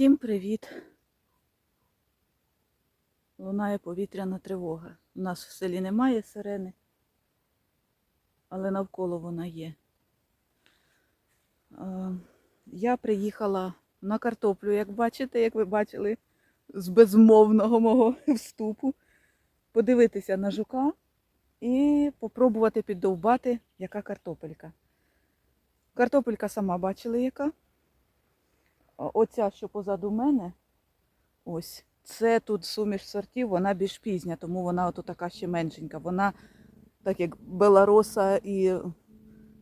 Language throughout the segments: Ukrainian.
Всім привіт! Лунає повітряна тривога. У нас в селі немає сирени, але навколо вона є. Я приїхала на картоплю, як бачите, як ви бачили, з безмовного мого вступу, подивитися на жука і попробувати піддовбати, яка картопелька. Картопелька сама бачили, яка. А Оця, що позаду мене, ось, це тут суміш сортів, вона більш пізня, тому вона ото така ще меншенька. Вона, так як белароса і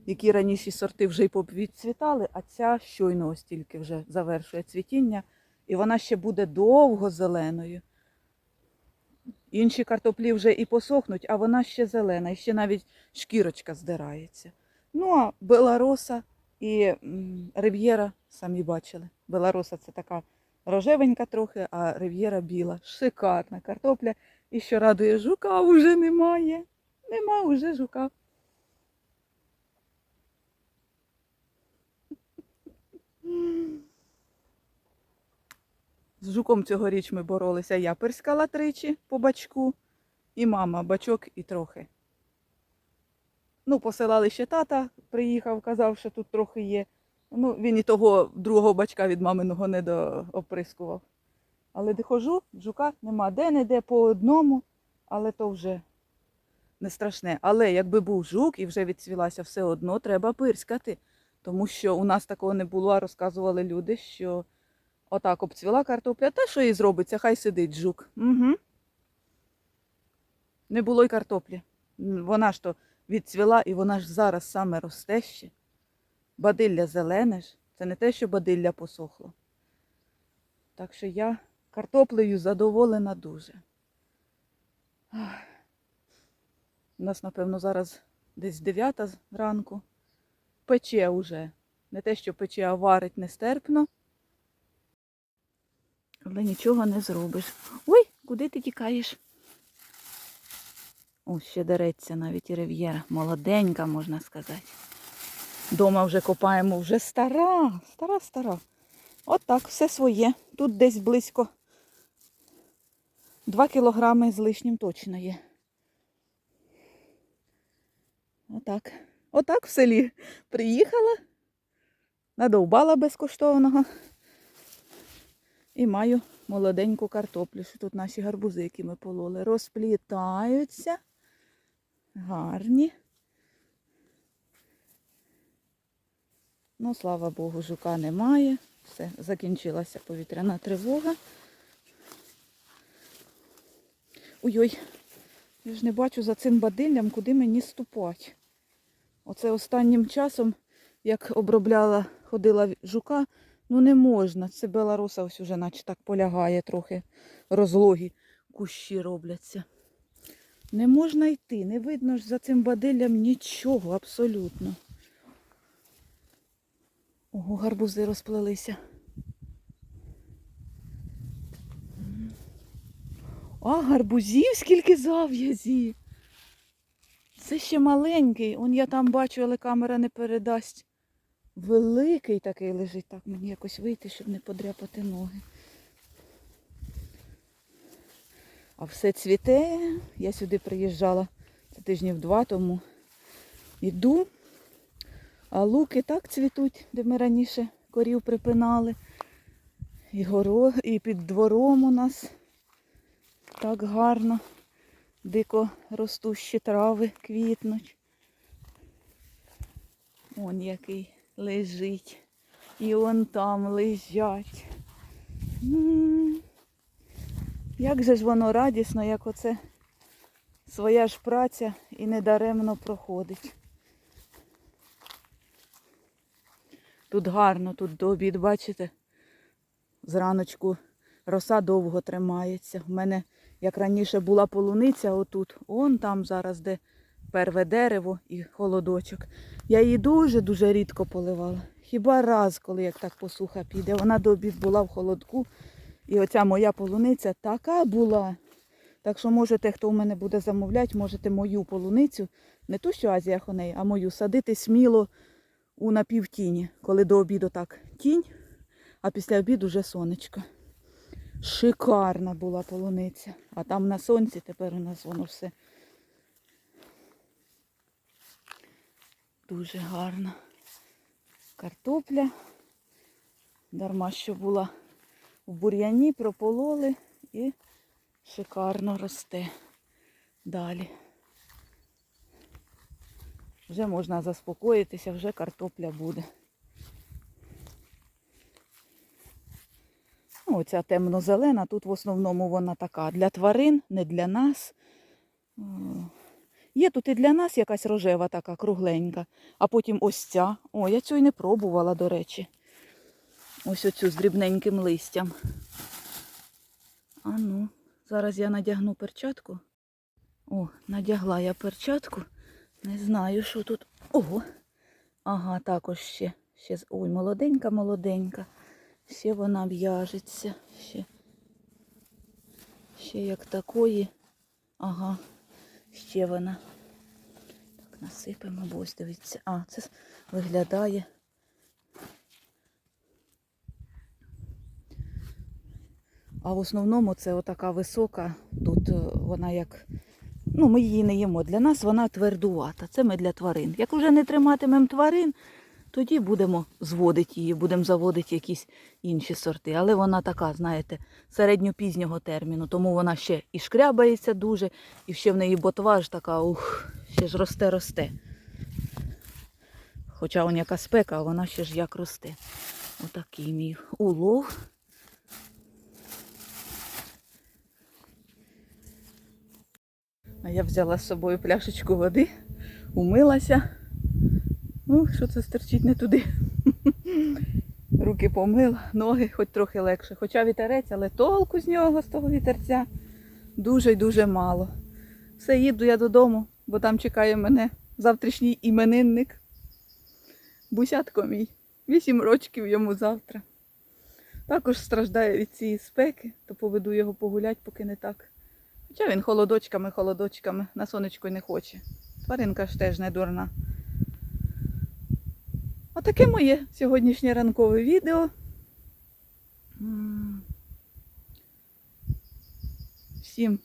які раніше сорти вже й відцвітали, а ця щойно ось тільки вже завершує цвітіння, і вона ще буде довго зеленою. Інші картоплі вже і посохнуть, а вона ще зелена, і ще навіть шкірочка здирається. Ну, а белароса і рив'єра самі бачили. Белароса це така рожевенька трохи, а рив'єра біла. Шикарна картопля. І що радує, жука вже немає. Нема вже жука. З жуком цьогоріч ми боролися. Я перскала тричі по бачку, і мама бачок і трохи. Ну, посилали ще тата, приїхав, казав, що тут трохи є. Ну, він і того другого бачка від маминого не дооприскував. Але де хожу, жука нема. Де-не-де по одному, але то вже не страшне. Але якби був жук і вже відцвілася, все одно треба пирскати. Тому що у нас такого не було, а розказували люди, що отак обцвіла картопля, та що їй зробиться, хай сидить жук. Угу. Не було й картоплі. Вона ж то відцвіла і вона ж зараз саме росте ще. Бадилля зелене ж. Це не те, що бадилля посохло. Так що я картоплею задоволена дуже. У нас, напевно, зараз десь 9 ранку. Пече уже. Не те, що пече, а варить нестерпно. Але нічого не зробиш. Ой, куди ти тікаєш? О, ще дереться навіть і рив'єра. Молоденька, можна сказати. Дома вже копаємо, вже стара, стара, стара. От так, все своє. Тут десь близько 2 кілограми з лишнім точно є. Отак. Отак в селі приїхала, надовбала безкоштовного і маю молоденьку картоплю. Що тут наші гарбузи, які ми пололи, розплітаються. Гарні. Ну, слава Богу, жука немає. Все, закінчилася повітряна тривога. Ой-ой, я ж не бачу за цим бадиллям, куди мені ступати. Оце останнім часом, як обробляла, ходила жука, ну не можна. Це беларуса ось уже наче так полягає трохи. Розлогі кущі робляться. Не можна йти, не видно ж за цим бадиллям нічого абсолютно. Ого, гарбузи розплелися. А, гарбузів скільки зав'язі. Це ще маленький. Он я там бачу, але камера не передасть. Великий такий лежить. Так, мені якось вийти, щоб не подряпати ноги. А все цвіте. Я сюди приїжджала тижнів два тому. Іду. А луки так цвітуть, де ми раніше корів припинали. І, горо... і під двором у нас так гарно, дико ростущі трави квітнуть. Он який лежить. І он там лежать. М. Як же ж воно радісно, як оце своя ж праця і недаремно проходить. Тут гарно, тут до обід, бачите? Зраночку роса довго тримається. У мене, як раніше була полуниця отут, он там зараз, де перве дерево і холодочок. Я її дуже-дуже рідко поливала. Хіба раз, коли як так посуха піде. Вона до обід була в холодку. І оця моя полуниця така була. Так що можете, хто у мене буде замовляти, можете мою полуницю, не ту, що Азія Хоней, а мою садити сміло у напівтіні, коли до обіду так тінь, а після обіду вже сонечко. Шикарна була полуниця. А там на сонці тепер у нас воно все дуже гарно. Картопля. Дарма, що була в бур'яні, пропололи і шикарно росте далі. Вже можна заспокоїтися, вже картопля буде. Ну, Оця темно-зелена, тут в основному вона така для тварин, не для нас. Є тут і для нас якась рожева така кругленька, а потім ось ця. О, я цю і не пробувала, до речі. Ось оцю з дрібненьким листям. А ну, зараз я надягну перчатку. О, надягла я перчатку. Не знаю, що тут. Ого. Ага, також ще. ще. Ой, молоденька, молоденька. Ще вона в'яжеться. Ще. Ще як такої. Ага. Ще вона. Так, насипемо, бо ось дивіться. А, це виглядає. А в основному це отака висока. Тут е, вона як. Ну, ми її не їмо. Для нас вона твердувата. Це ми для тварин. Як вже не триматимемо тварин, тоді будемо зводити її, будемо заводити якісь інші сорти. Але вона така, знаєте, середньопізнього терміну, тому вона ще і шкрябається дуже, і ще в неї ботва ж така, ух, ще ж росте-росте. Хоча он яка спека, а вона ще ж як росте. Отакий мій улов. А я взяла з собою пляшечку води, умилася. Ну, що це стерчить не туди. Руки помила, ноги хоч трохи легше. Хоча вітерець, але толку з нього, з того вітерця, дуже й дуже мало. Все, їду я додому, бо там чекає мене завтрашній іменинник. Бусятко мій. Вісім рочків йому завтра. Також страждає від цієї спеки, то поведу його погулять, поки не так. Хоча він холодочками, холодочками, на сонечко й не хоче. Тваринка ж теж не дурна. Отаке моє сьогоднішнє ранкове відео. Всім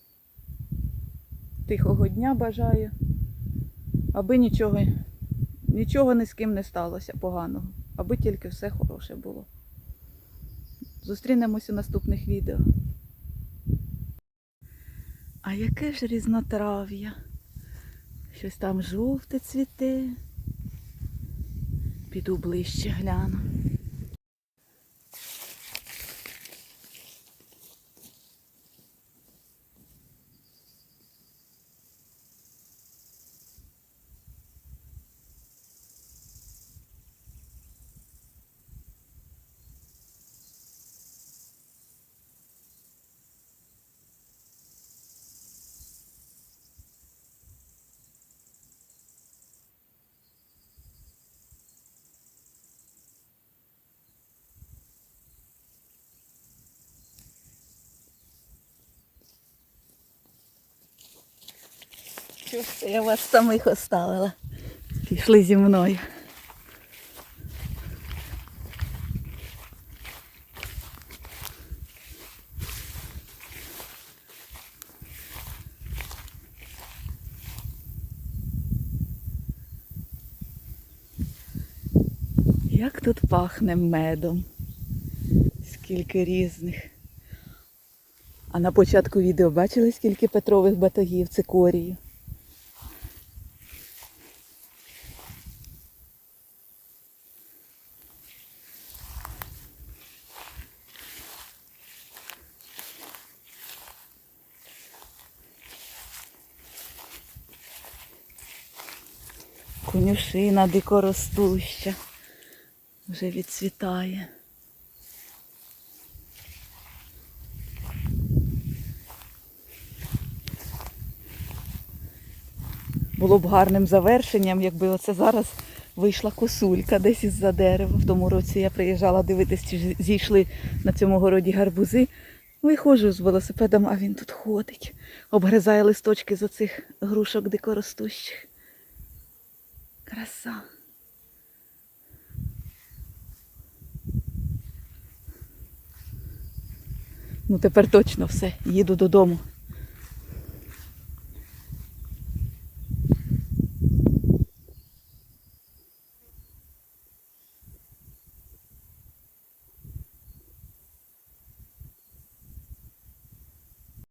тихого дня бажаю, аби нічого, нічого ні з ким не сталося поганого, аби тільки все хороше було. Зустрінемось у наступних відео. А яке ж різнотрав'я? Щось там жовте цвіте. Піду ближче гляну. Це я вас самих оставила? Пішли зі мною. Як тут пахне медом. Скільки різних. А на початку відео бачили, скільки петрових батогів цикорію? Конюшина дикоростуща. Вже відцвітає. Було б гарним завершенням, якби оце зараз вийшла косулька десь із-за дерева. В тому році я приїжджала дивитись, чи зійшли на цьому городі гарбузи. Виходжу з велосипедом, а він тут ходить. Обгризає листочки з оцих грушок дикоростущих. Краса. Ну, тепер точно все, їду додому.